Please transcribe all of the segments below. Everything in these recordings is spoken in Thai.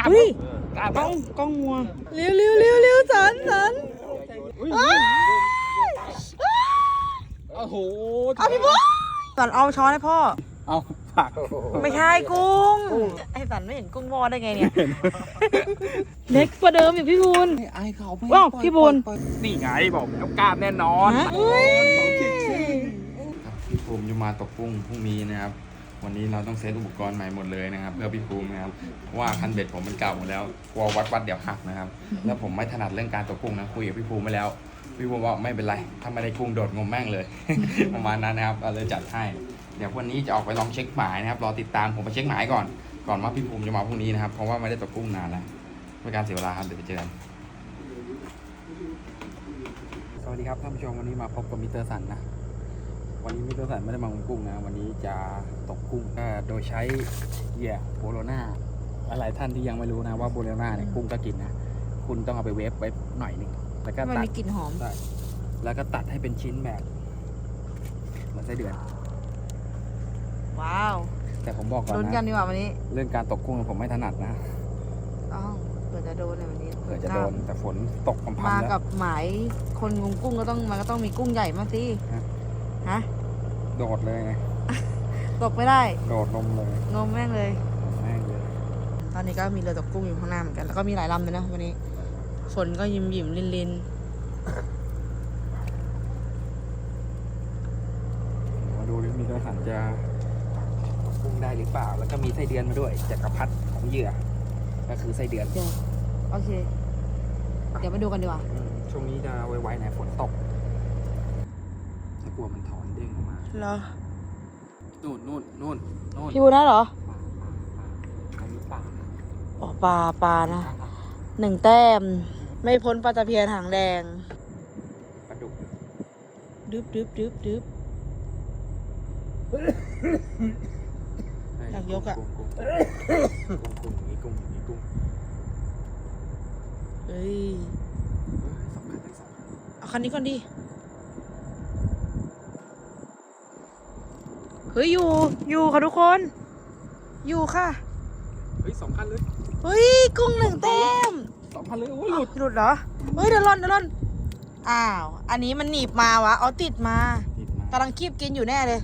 กล้ามเฮ้ยกล้ามกล้องกล้องมัวเร็วเร็วเร็วเร็วสันสันอุ้ยโอ้โหเอาพี่บุ๊สันเอาช้อนให้พ่อ เอาผักไม่ใช่กุ้ง ไอ้สันไม่เห็นกุ้งวอดได้ไงเนี่ย เล็กกว่าเดิมอีกพี่บุญไอ้เขาไม่ว้าวพี่บุญนี่ไงบอกแล้วกล้ามแน่นอนฮะเฮ้ยครับพี่ภูมิจะมาตกกุ้งพรุ่งนี้นะครับ วันนี้เราต้องเซตอุปกรณ์ใหม่หมดเลยนะครับเพื่อพี่ภูมินะครับเพราะว่าคันเบ็ดผมมันเก่าหมดแล้วกลัววัดวัดเดี๋ยวหักนะครับ แล้วผมไม่ถนัดเรื่องการตกกุ้งนะคุยกับพี่ภูมิไปแล้ว พี่ภูมิว่าไม่เป็นไรถ้าไม่ได้กุ้งโดดงมแม่งเลย ประมาณนั้นนะครับเราเลยจัดให้เดี๋ยววันนี้จะออกไปลองเช็คหมายนะครับรอติดตามผมไปเช็คหมายก่อนก่อนว่าพี่ภูมิจะมาพรุ่งนี้นะครับ เพราะว่าไม่ได้ตกกุ้งนานแล้วไม่การเสียเวลาครับเดี๋ยวไปเจอกันสวัสดีครับท่านผู้ชมวันนี้มาพบกับมิสเตอร์สันนะ วันนี้มิสเตอร์สันไม่ได้มางมกุ้งนะ วันนี้จะตกกุ้งก็โดยใช้เหยื่อโบโลนาหลายๆท่านที่ยังไม่รู้นะว่าโบโลนาเนี่ยกุ้งก็กินนะ คุณต้องเอาไปเวฟไว้หน่อยหนึงแล้วก็มันตัดมีกลิ่นหอมแล้วก็ตัดให้เป็นชิ้นแบบเหมือนไส้เดือน ว้าวแต่ผมบอกก่อนลุ้นกันนะ ดีกว่าวันนี้เรื่องการตกกุ้งผมไม่ถนัดนะอ้าวเผื่อจะโดนในวันนี้เผื่อจะโดนแต่ฝนตกพรำมาๆแล้กัวบหมายคนงมกุ้งก็ต้องมันก็ต้องมีกุ้งใหญ่มากสิฮะ ฮะ โดดเลยไงตกไม่ได้ โดดลงเลยงมแม่งเลย แม่งเลยตอนนี้ก็มีเรือตกกุ้งอยู่ข้างหน้าเหมือนกัน แล้วก็มีหลายลำเลยนะวันนี้ ฝนก็ยิมยิมลินลินมาดูดิมิสเตอร์สันจะตกกุ้งได้หรือเปล่า แล้วก็มีไส้เดือนมาด้วยจักรพรรดิของเหยื่อ ก็คือไส้เดือน เดี๋ยวโอเค เดี๋ยวมาดูกันดีกว่า อืมช่วงนี้จะไวๆหน่อยฝนตกถ้าก ลัวมันถอนเด้งออกมาเหรอนู่นนู่นนู่นนู่นพี่บูได้เหรออันนี้ป่าอ๋อปลาปลานะหนึ่งแต้ม ไม่พ้นปลาตะเพียนหางแดงปลาดุกดึบดึบดึบดึบ อยากยกอะ กุ้งกุ้งกุ้งกุ้งมีกุ้งมีกุ้งเฮ้ยเอ้ยสำคัญทั้งสองคันเอาคันนี้ก่อนดิ เฮ้ยอยู่อยู่ค่ะทุกคน อยู่ค่ะ เฮ้ยสองคันเลยเฮ้ยกุ้งหนึ่งแต้มสองคันเลยโอ้ยหลุดหลุดเหรอเฮ้ยเดี๋ยวหล่นเดี๋ยวหล่นอ้าว อันนี้มันหนีบมาวะเอาติดมาติดมากำลังคีบกินอยู่แน่เลย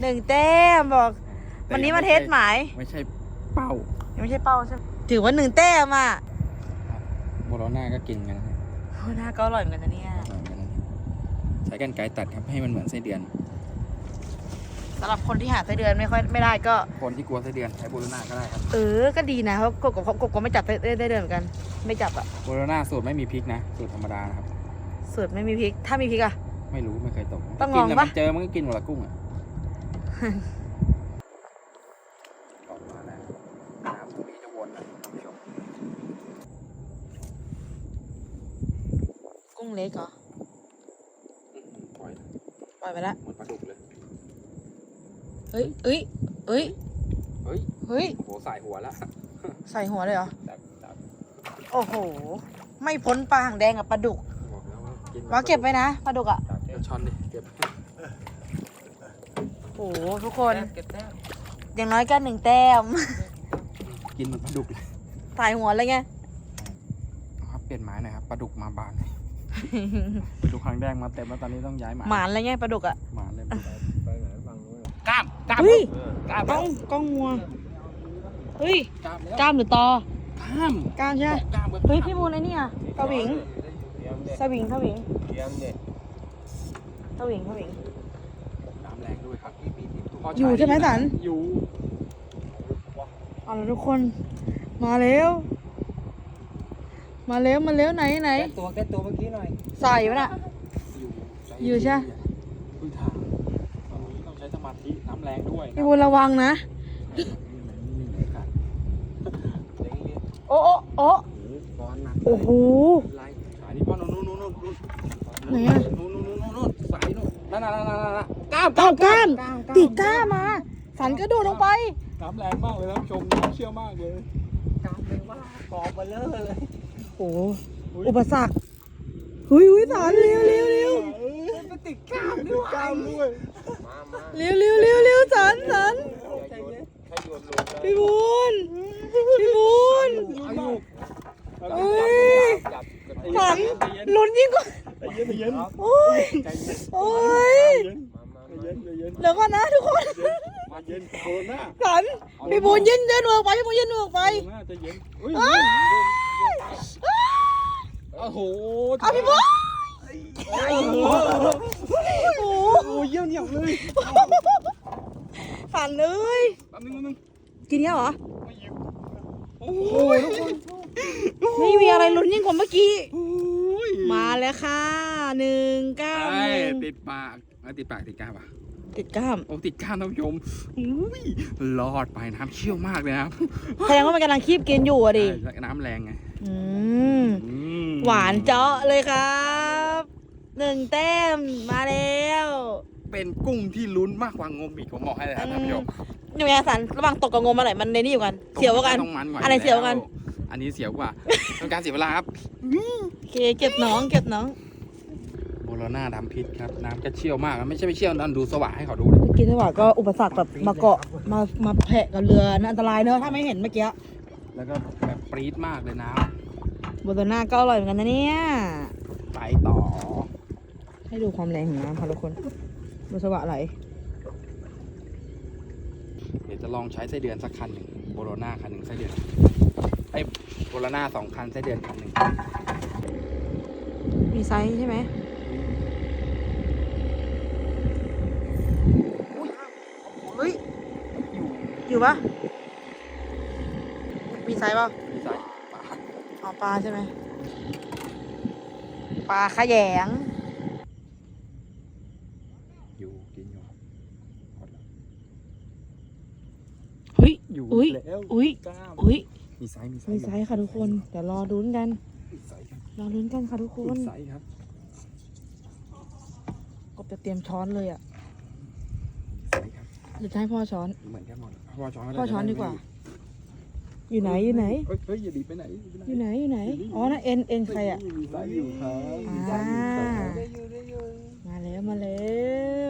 หนึ่งแต้มบอกวันนี้มาเทสหมายไม่ใช่เป้ายังไม่ใช่เป้าใช่ไหมถือว่าหนึ่งแต้มอะโบโลน่าก็กินกันนะโอ้หน้าก็อร่อยเหมือนกันนะเนี่ยอร่อยเหมือนกันนะใช้กันไกรตัดครับให้มันเหมือนไส้เดือน สำหรับคนที่หาไส้เดือนไม่ค่อยไม่ได้ก็ คนที่กลัวไส้เดือนใช้โบโลน่าก็ได้ครับเออ ก็ดีนะเพราะกบกับกบก็ไม่จับไส้ไส้เดือนเหมือนกัน ไม่จับอะโบโลน่าสูตรไม่มีพริกนะ สูตรธรรมดานะครับ สูตรไม่มีพริก ถ้ามีพริกอะไม่รู้ไม่เคยตกต้องกิลองแต่ปะ มันเจอมันก็กินหมดละกุ้งอะออกมาแล้วน้ำตรงนี้จะวนนะท่านผู้ชมกุ้งเล็กเหรออื้อหือปล่อยปล่อยไปละเหมือนปลาดุกเลย เฮ้ยเอ้ยเอ้ยเฮ้ยเฮ้ยโอ้โหใส่หัวแล้วใส่หัวเลยเหรอ ดับดับโอ้โห ไม่พ้นปลาหางแดงกับปลาดุกบอกแล้วว่ากินว่าเก็บไว้นะปลาดุกอะ ดับเก็บช้อนดิเก็บโอ้โหทุกคน เก็บแต้มอย่างน้อยก็หนึ่งแต้ม กินเหมือนปลาดุกเลยใส่หัวเลยไง ครับเปลี่ยนไม้หน่อยครับปลาดุกมาบานปลาดุกหางแดงมาเต็มแล้วตอนนี้ต้องย้ายหมาหมานอะไรเงี้ยปลาดุกอะ หมาเลยกล้าม กล้ามเฮ้ย กล้ามกล้องกล้องมัวเฮ้ยกล้ามแล้วกล้ามหรือตอข้ามกล้ามใช่ไหมกล้ามเบอร์เฮ้ยพี่บูนไอ้นี่อะสวิงสวิงสวิงสวิงสวิงน้ำแรงด้วยครับอยู่ใช่ไหมสันอยู่เอาละทุกคน มาเร็วมาเร็วมาเร็วไหนไหนแก้ตัวแก้ตัวเมื่อกี้หน่อยใส่ปะน่ะอยู่ใช่ พื้นทางตอนนี้ต้องใช้สมาธิน้ำ แรงด้วยพี่บูนระวังนะนี่เลยครับโอ้โอ้โอ้ก้อนหนักโอ้โหไล่สายนี่ป้อนนู่นนู่นนู่นนู่นไหนอะ นู่นนู่นนู่นนู่นสายนู่นนั่นนั่นนั่นนั่นนั่นกล้ามก้ามก้ามติดก้ามมาสันก็โดดลงไปน้ำแรงมากเลยนะชมน้ำเชี่ยวมากเลยกล้ามเลยว่ากองมาเลอะเลยโอ้โหอุปสรรคหุยหุยสันเร็วเร็วเร็วมันติดกล้ามด้วยกล้ามด้วย มามาเร็วเร็วเร็วเร็วสันสันพี่บุญพี่บุญเอุ้ยจับสันลุ้นยิ่งกว่าเย็นเย็นโอ้ยโอ้ยมามเดี๋ยวก่อนนะทุกคนสันพี่บุญยืนยืนออกไปพี่บุญยินออกไปเย็นอุ้ยโอ้โหเอาพี่บุญ ยี่ยวเหนียวเลยสันเลยแป๊บนึงแป๊บนึงกินเนี้ยเหรอ ไม่ยิวโอ้ยไม่มีอะไรลุ้นยิ่งกว่าเมื่อกี้ โอ้ยมาแล้วค่ะหนึ่งเก้าไอ้หนึ่งติดปากเอาติดปากติดกล้ามปะติดกล้าม โอ้ติดกล้ามท่านผู้ชมอุ้ยรอดไปน้ำเชี่ยวมากเลยครับแสดงว่ามันกำลังคีบกินอยู่อะดิ ใช่น้ำแรงไงอืม อืมหวานเจาะเลยครับ หนึ่งแต้มมาแล้ว เป็นกุ้งที่ลุ้นมากกว่างมอีกผมบอกให้เลยครับท่านผู้ชมยังไงสันระหว่างตกกับงมอะไรมันในนี่อยู่กัน เสียวกว่ากัน ต้องมันกว่าอะไรเสียวกว่ากัน อันนี้เสียวกว่าต้องการเสียเวลาครับโอเคเก็บน้องเก็บน้องโบโลน่าดำพิษครับน้ำจะเชี่ยวมากนะไม่ใช่ไม่เชี่ยวนั่นดูสว่างให้เขาดูเลยเมื่อกี้ที่ว่าก็อุปสรรคแบบมาเกาะมามาแผะกับเรือนะอันตรายเนอะถ้าไม่เห็นเมื่อกี้แล้วก็แบบปรี๊ดมากเลยน้โบโตน่าก็อร่อยเหมือนกันนะเนี่ยำไปต่อ ให้ดูความแรงของน้ำค่ะทุกคน ดูสวะไหลเดี๋ยวจะลองใช้ไส้เดือนสักคันหนึ่งโบโลน่าคันหนึ่งไส้เดือนไอ้ยโบโลน่าสองคันไส้เดือนคันหนึ่งมีไซส์ใช่ไหมอุ้ยเฮ้ย อยู่ปะมีไซส์ปะมีสายปลาเอาปลาใช่ไหมปลาขยง อยู่กินอยู่หมดแล้วเฮ้ย อยู่อุ๊ยแล้วอุ้ยกล้ามอุ้ยมีไซส์มีไซมีส์ไซส์ค่ะทุกคน เดี๋ยวรอลุ้นกัน มีไซส์ครับรอลุ้นกันค่ะทุกคนมีไซส์ครับกบจะเตรียมช้อนเลยอะมีไซส์ครับ หรือจะให้พ่อช้อน เหมือนกันหมดพ่อช้อนก็ไพ่อช้อนดีกว่า อยู่ไหนอยู่ไหน เฮ้ยเฮ้ยอย่าดีไปไหนอยู่ไหนอยู่ไหน อ๋อนะเอ็นเอ็นใครอะ มีไซส์อยู่ครับอ่ามีไซส์อยู่ครับได้อยู่ได้อยู่ มาแล้วมาแล้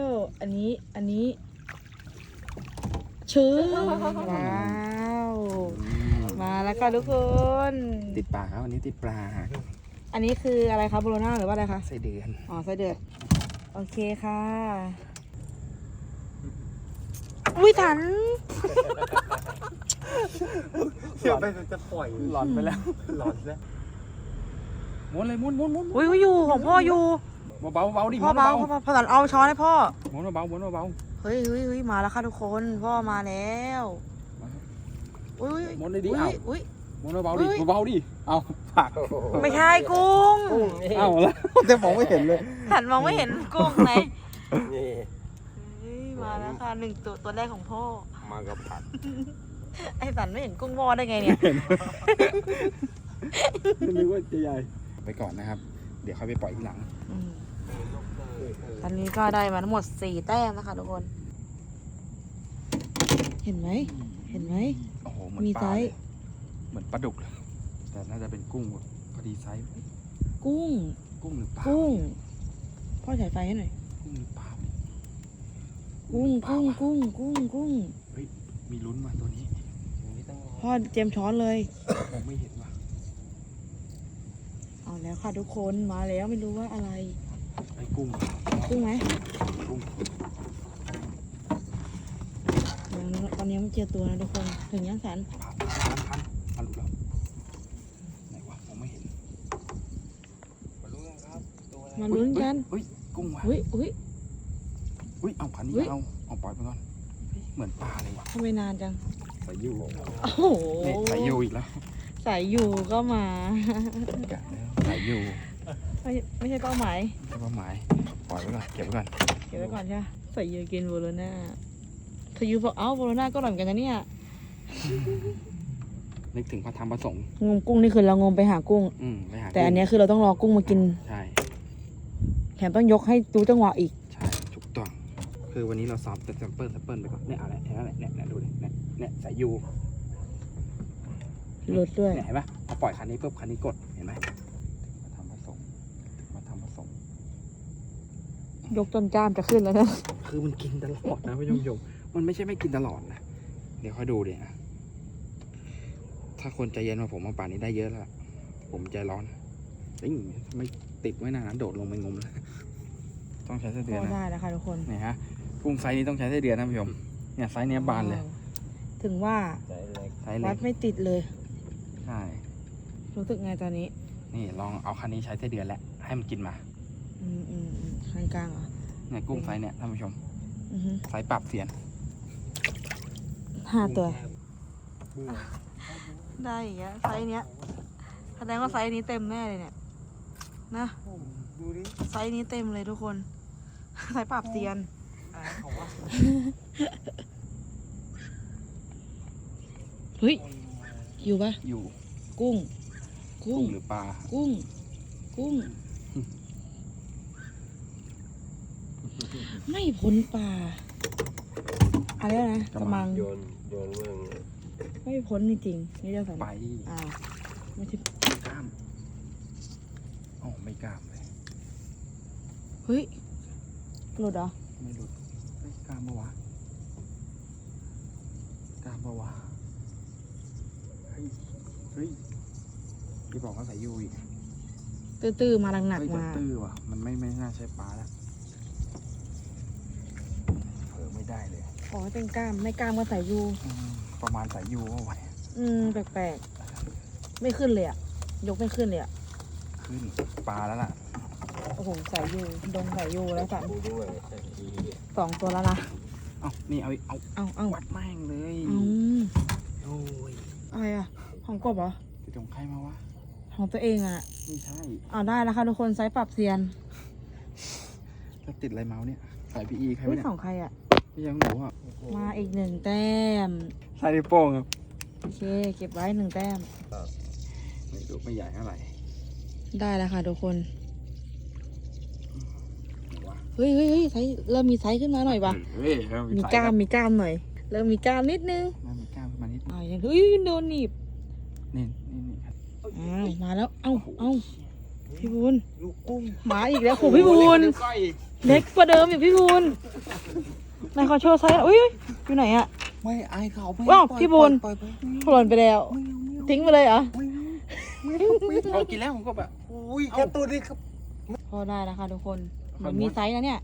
ว อันนี้อันนี้ชื่อว้าว มาแล้วค่ะทุกคน ติดปลาครับอันนี้ติดปลาอันนี้คืออะไรคะโบโลน่าหรือว่าอะไรคะไส้เดือนอ๋อไส้เดือดโอเคค่ะอุ้ยถันเดี๋ยวไปจะปล่อยหลอนไปแล้วหลอนแล้วม้วนเลยม้วนม้วนม้วนอุ้ยอุ้ยอยู่ของพ่ออยู่ เบาๆเบาดิพ่อม้วนเบาเบาพ่อเบาพ่อถันเอาช้อนให้พ่อม้วนเบาม้วนเบาเฮ้ยเฮ้ยเฮ้ยมาแล้วค่ะทุกคน พ่อมาแล้วอุ้ยม้วนเลยดิอุ้ยเอาอุ้ยม้วนเบาดิเฮ้ยเบาดิเอาปากไม่ใช่กุ้งเอาแล้วแต่มองไม่เห็นเลยถันมองไม่เห็นกุ้งไหนนี่ เฮ้ยมาแล้วค่ะหนึ่งตัวตัวแรกของพ่อ มากับผัดไอ้สันไม่เห็นกุ้งวอได้ไงเนี่ย นึกว่าจะใหญ่ไปก่อนนะครับ เดี๋ยวค่อยไปปล่อยอีกหลัง อืม ตอนนี้ก็ได้มาทั้งหมดสี่แต้มนะคะทุกคน เห็นไหม เห็นไหม โอ้โหเหมือนมีปไซลาส์เลยเหมือนปลาดุกเลยแต่น่าจะเป็นกุ้งพอดีไซส์กุ้ง กุ้งหรือปลากุ้ง พ่อฉายไฟให้หน่อย กุ้งหรือปลากุ้ง กุ้ง กุ้ง กุ้ง กุ้ง มีลุ้นมาตัวนี้อย่างนี้ต้องรอพ่อเจมช้อนเลยมองไม่เห็นว่ะเอาแล้วค่ะทุกคน มาแล้วไม่รู้ว่าอะไรไอ้กุ้ง กุ้งไหมกุ้งยังตอนนี้ยังไม่เจอตัวนะทุกคน ถึงยังสันพันพันพันหลุดแล้วไหนวะมองไม่เห็นมาลุ้นกันครับตัวอะไรมาลุ้นกันเฮ้ยกุ้งว่ะอุ้ยอุ้ยอุ้ยเอาพันนี้เฮ้ยเอาเอาปล่อยไปก่อนเฮ้ยเหมือนปลาเลยว่ะทำไมนานจังสายยูโอ้โหนี่สายยูอีกแล้วสายอยู่ก็มากัดแล้วสายยูไม่ไม่ใช่เป้าหมายใช่เป้าหมาย ปล่อยไว้ก่อนเก็บไว้ก่อนเก็บไว้ก่อนใช่ไหมใส่เยอะกินโบโลน่าทายูบอกเอ้าโบโลน่าก็อร่อยเหมือนกันนะเนี่ยนึกถึงพระธรรมประสงค์งมกุ้งนี่คือเรางมไปหากุ้ง อืมไปหาแต่อันเนี้ยคือเราต้องรอกุ้งมากิน ใช่แถมต้องยกให้รู้จังหวะอีก ใช่ถูกต้อง คือวันนี้เราซ้อมแต่แซมเปิลแซมเปิลไปก่อนเนี่ยอะไรเห็นไหมเนี่ยเนี่ยดูดิเนี่ยเนี่ยสายยูลดด้วยเนี่ยเห็นปะพอปล่อยคันนี้ปุ๊บคันนี้กดเห็นไหมมาทำผสมมาทำผสม ยกจนจ้ามจะขึ้นแล้วนะ คือมันกินตลอดนะพี่ชมมันไม่ใช่ไม่กินตลอดนะ เดี๋ยวค่อยดูดินะถ้าคนใจเย็นกว่าผมมาป่านนี้ได้เยอะแล้วล่ะผมใจร้อนเอ้ยทำไมติดไว้นานโดดลงไปงมเลยต้องใช้ไส้เดือนพอนะได้แล้วค่ะทุกคนเนี่ยฮะกุ้งไซส์นี้ต้องใช้ไส้เดือนนะผู้ชมเนี่ยไซส์เนี้ยบานเลยถึงว่าใจเล็กไซส์เล็วักดไม่ติดเลย ใช่ รู้สึกไงตอนนี้ นี่ลองเอาคันนี้ใช้ไส้เดือนแล้วให้มันกินมา อืมอืมอืมข้างกลางเหรอเนี่ยกุ้งไซส์เนี่ยท่านผู้ชมอือฮึไซส์ปรับเสียนห้าตัวบู๊ได้อย่างเงี้ยไซส์เนี้ยแสดงว่าไซส์นี้เต็มแน่เลยเนี่ยนะดูดิไซส์นี้เต็มเลยทุกคน ไซส์ปรับเซียนอะไรเขาว่าเฮ้ย อยู่ปะอยู่กุ้ง กุ้กุ้งงหรือปลา กุ้ง กุ้ง ไม่พ้นป่าอะไรนะกกระระมัมังงโยนโยนเมืองไม่พ้นจริงๆนี่เจ้าสันไปอ่าไม่ใช่กล้ามโอ้ไม่กล้ามเลย เฮ้ยหลุดเหรอไม่หลุดเฮ้ยกล้ามปะวะกล้ามปะวะเฮ้ยเฮ้ยที่บอกว่าใส่ยูอีกตื้อๆมาหนักเฮ้ยๆจะมา ตื้อว่ะ มันไม่ไม่น่าใช่ปลาแล้วเผลอ ไม่ได้เลยขอให้เป็นกล้ามไม่กล้ามก็ใส่ยู อืมประมาณใส่ยูเอาไว้อืม แปลกๆ ไม่ขึ้นเลยอะยกไม่ขึ้นเลยอะขึ้นปลาแล้วล่ะโอ้โหใส่ยูดงใส่ยูแล้วสันบูด้วยใส่ทีสองตัวแล้วนะเอ้านี่เอาเอาเอาเอาวัดแม่งเลยเอาโอ้ยอะไรอะของกบเหรอจะจงใครมาวะของตัวเองอะไม่ใช่เอาได้แล้วค่ะทุกคนไซส์ปรับเซียนแล้วติดอะไรเมาส์เนี่ยใส่พีอีใครเฮ้วะยเนี่ยของใครอะ พี่ยังหนูอะมาอีกหนึ่งแต้มใส่นิ้วโป้งครับโอเค เก็บไว้หนึ่งแต้ม ไม่รู้ไม่ใหญ่เท่าไหร่ได้แล้วค่ะทุกคนไหนวะเฮ้ยเฮ้ยเฮ้ยไซส์เริ่มมีไซส์ขึ้นมาหน่อยปะเฮ้ยเริ่มีใส่กล้ามมีกล้ามหน่อย เริ่มมีกล้ามนิดนึงเริ่มมีกล้ามขึ้นมานิดนึงอ้าวเฮ้ยโดนหนีบนี่นี่นี่อ้าวมาแล้วเอ้าเอ้าพี่บุญลูกกุ้งหมาอีกแล้วโหพี่บุญเดี๋ยวก้อยอีกเล็กกว่าเดิมอีกพี่บุญ นายขอโชว์ไซส์หน่อยอุ้ยอยู่ไหนอะไม่อายเขาไม่ว้าวปล่อยพี่บุญปล่อยปล่อยหล่นไปแล้ว ทิ้งไปเลยเหรอเอากินแล้วผมก็แบบ อุ้ยแค่ตัวนี้ครับ พอได้แล้วค่ะทุกคนขอบคุณมีไซส์นะเนี่ย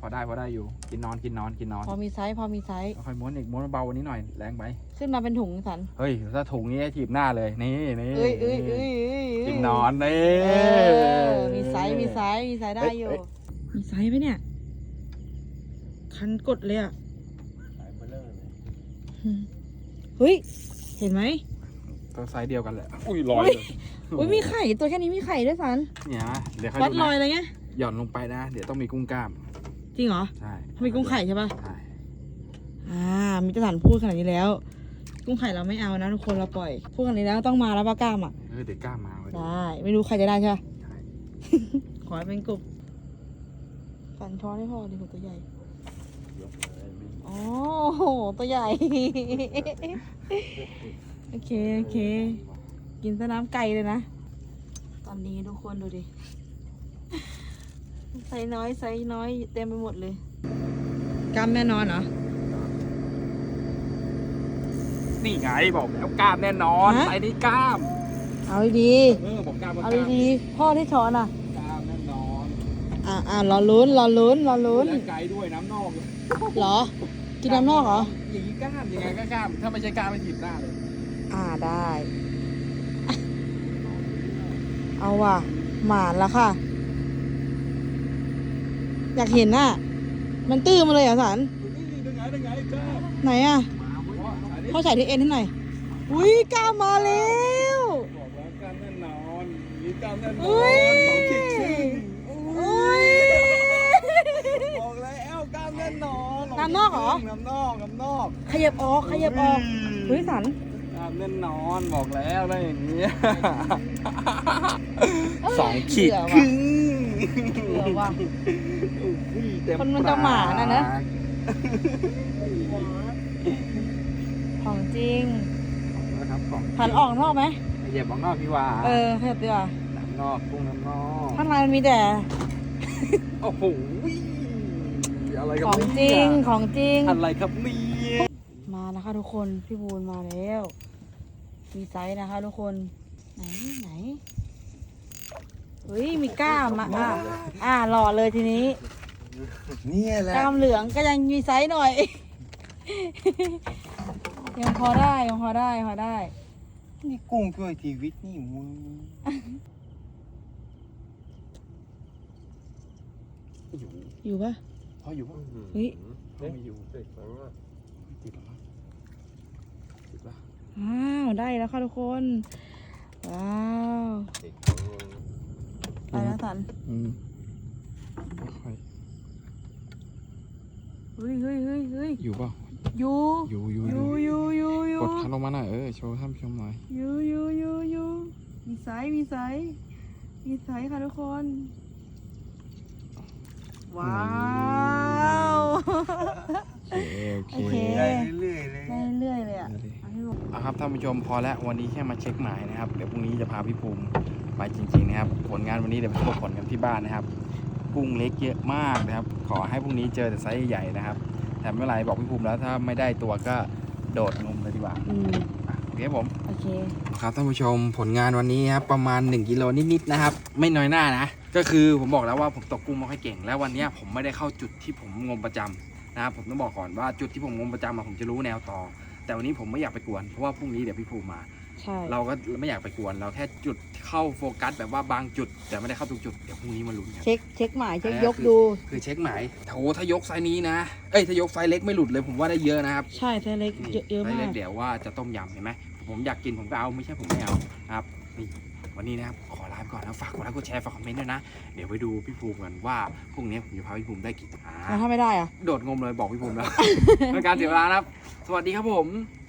พอได้พอได้อยู่ กินนอนกินนอนกินนอนพอมีไซส์พอมีไซส์ค่อยม้วนอีกม้วนเบาวันนี้หน่อยแรงไป ขึ้นมาเป็นถุงสันเฮ้ยถ้าถุงนี้ให้ถีบหน้าเลย นี่นี่เอ้ยเอ้ยเอ้ยเอ้ยเอ้ยกินนอนนี่ เออมีไซส์มีไซส์มีไซส์ได้อยู่ เอ้ยมีไซส์ไหมเนี่ย คันกดเลยอะสายเบลเลอร์เลยเฮ้ย เห็นไหมตัวไซส์เดียวกันแหละ อุ้ยลอยเลยอุ้ยมีไข่ตัวแค่นี้มีไข่ด้วยสันเนี่ยนะเดี๋ยวค่อยวัดดูลอยนะอะไรเงี้ยหย่อนลงไปนะ เดี๋ยวต้องมีกุ้งกล้าม จริงเหรอ ใช่มีกุ้งไข่ใช่ปะใช่ อ่า มีจะสันพูดขนาดนี้แล้ว กุ้งไข่เราไม่เอานะทุกคนเราปล่อย พูดขนาดนี้แล้วต้องมาแล้วปลากล้ามอะ เออเดี๋ยวกล้ามมาไว้ดูได้ ไม่รู้ใครจะได้ใช่ปะใช่ขอให้เป็นกบสันช้อนให้พอดีกว่าตัวใหญ่ยกเลยไม่ อ๋อโหตัวใหญ่ โอเค โอเค กินสน้ำไก่เลยนะ ตอนนี้ทุกคนดูดิไซส์น้อยไซส์น้อยเต็มไปหมดเลยกล้ามแน่นอนเหรอ นี่ไงบอกแล้วกล้ามแน่นอนฮะไซส์นี้กล้ามเอาดีเออผมกล้ามๆผมเอากล้ามดีๆพ่อที่ช้อนอะ กล้ามแน่นอนอ่าอ่ารอลุ้นรอลุ้นรอลุ้นและไกลด้วยน้ำนอกเหรอ กินน้ำนอกเหรอ อย่างนี้กล้ามยังไงก็กล้าม ถ้าไม่ใช่กล้ามไม่ถีบหน้าเลย อ่าได้ เอาว่ะ หมานแล้วค่ะ อยากเห็นน่ะ มันตื้อมาเลยเหรอสันนี่ยังไงยังไงกล้ามไหนอะมาเว้ยอันนี้พ่อใส่ที่เอ็นให้หน่อยอุ้ยกล้ามมาแล้วบอกแล้วกล้ามแน่นอนมีกล้ามแน่นอน อุ้ย ของคิดชื่น อุ้ย บอกแล้วกล้ามแน่ นอนน้ำนอกเหรอ น้ำนอกน้ำนอกขยับออกขยับออกเฮ้ยสันกล้ามแน่นอนบอกแล้วได้อย่างนี้ยสองขีดเบื่อครึ่ว่ะงเบื่อว่ะอุ้ยเต็คนมันจะหมาน่ะนะปากของจริงนะครับของหันออกนอกไหมเหยียบออกนอกพี่ว่าเออขยับดีกว่าน้ำนอกกุ้งน้ำนอกข้างในมันมีแต่โอ้โห อะไรกัของเนี่ยจริงของจริง อะไรครับเนี่ยมานะคะทุกคนพี่บูนมาแล้ว มีไซส์นะคะทุกคนไหนไหนเฮ้ยมีกล้ามอะอะอ่าหล่อเลยทีนี้เนี่ยแหละกล้ามเหลืองก็ยังมีไซส์หน่อย ยังพอได้ยังพอได้พอได้ นี่กุ้งช่วยชีวิตนี่มึงอยู่ปะ พออยู่ปะเฮ้ยไม่อยู่เด็กฟังว่าติดหรอวะติดปะอ้าวได้แล้วค่ะทุกคน ว้าวเด็กไปแล้วสันอืมค่อยเฮ้ยเฮ้ยเฮ้ยเฮ้ยๆอยู่เปล่าอยู่อยู่อยู่อยู่อยู่อยู่อยู่กดคันลงมาหน่อยเออโชว์ท่านผู้ชมหน่อยอยู่อยู่อยู่อยู่มีไซส์มีไซส์มีไซส์ค่ะทุกคน ว้าวโอเคโอเคโอเคได้เรื่อยๆเลยได้เรื่อยๆเลยอะได้เลยเอาให้ลงเอาครับท่านผู้ชมพอแล้ววันนี้แค่มาเช็คหมายนะครับเดี๋ยวพรุ่งนี้จะพาพี่ภูมิไปจริงๆนะครับ ผลงานวันนี้เดี๋ยวไปพบผลกันที่บ้านนะครับ กุ้งเล็กเยอะมากนะครับ ขอให้พรุ่งนี้เจอแต่ไซส์ใหญ่นะครับแต่ไม่เป็นไรบอกพี่ภูมิแล้วถ้าไม่ได้ตัวก็โดดงมเลยดีกว่าอืมอะโอเคครับผมโอเคครับท่านผู้ชมผลงานวันนี้ครับประมาณ 1กิโลนิดๆนะครับ ไม่น้อยหน้านะ ก็คือผมบอกแล้วว่าผมตกกุ้งไม่ค่อยเก่ง แล้ววันเนี้ยผมไม่ได้เข้าจุดที่ผมงมประจำนะครับผมต้องบอกก่อนว่าจุดที่ผมงมประจำอะผมจะรู้แนวต่อ แต่วันนี้ผมไม่อยากไปกวนเพราะว่าพรุ่งนี้เดี๋ยวพี่ภูมิมาใช่เราก็ไม่อยากไปกวนเราแค่จุดเข้าโฟกัสแบบว่าบางจุด แต่ไม่ได้เข้าทุกจุดเดี๋ยวพรุ่งนี้มาลุ้นกันเช็คเช็คหมายเช็คอันนี้ยกคือดู คือเช็คหมายโถถ้ายกไซส์นี้นะเอ้ยถ้ายกไซส์เล็กไม่หลุดเลยผมว่าได้เยอะนะครับใช่ไซส์เล็กนี่เยอะเยอะไซส์มาเล็กกเดี๋ยวว่าจะต้มยำเห็นไหมผมอยากกินผมก็เอาไม่ใช่ผมไม่เอานะครับนี่ วันนี้นะครับขอลาไปก่อนนะฝากกดไลค์กดแชร์ฝากคอมเมนต์ด้วยนะ เดี๋ยวไปดูพี่ภูมิกันว่าพรุ่งนี้ผมจะพาพี่ภูมิได้กี่อ่าแล้วถ้าไม่ได้อะ โดดงมเลยบอกพี่ภูมิแล้ว เป็นการเสียเวลานะครับ สวัสดีครับผม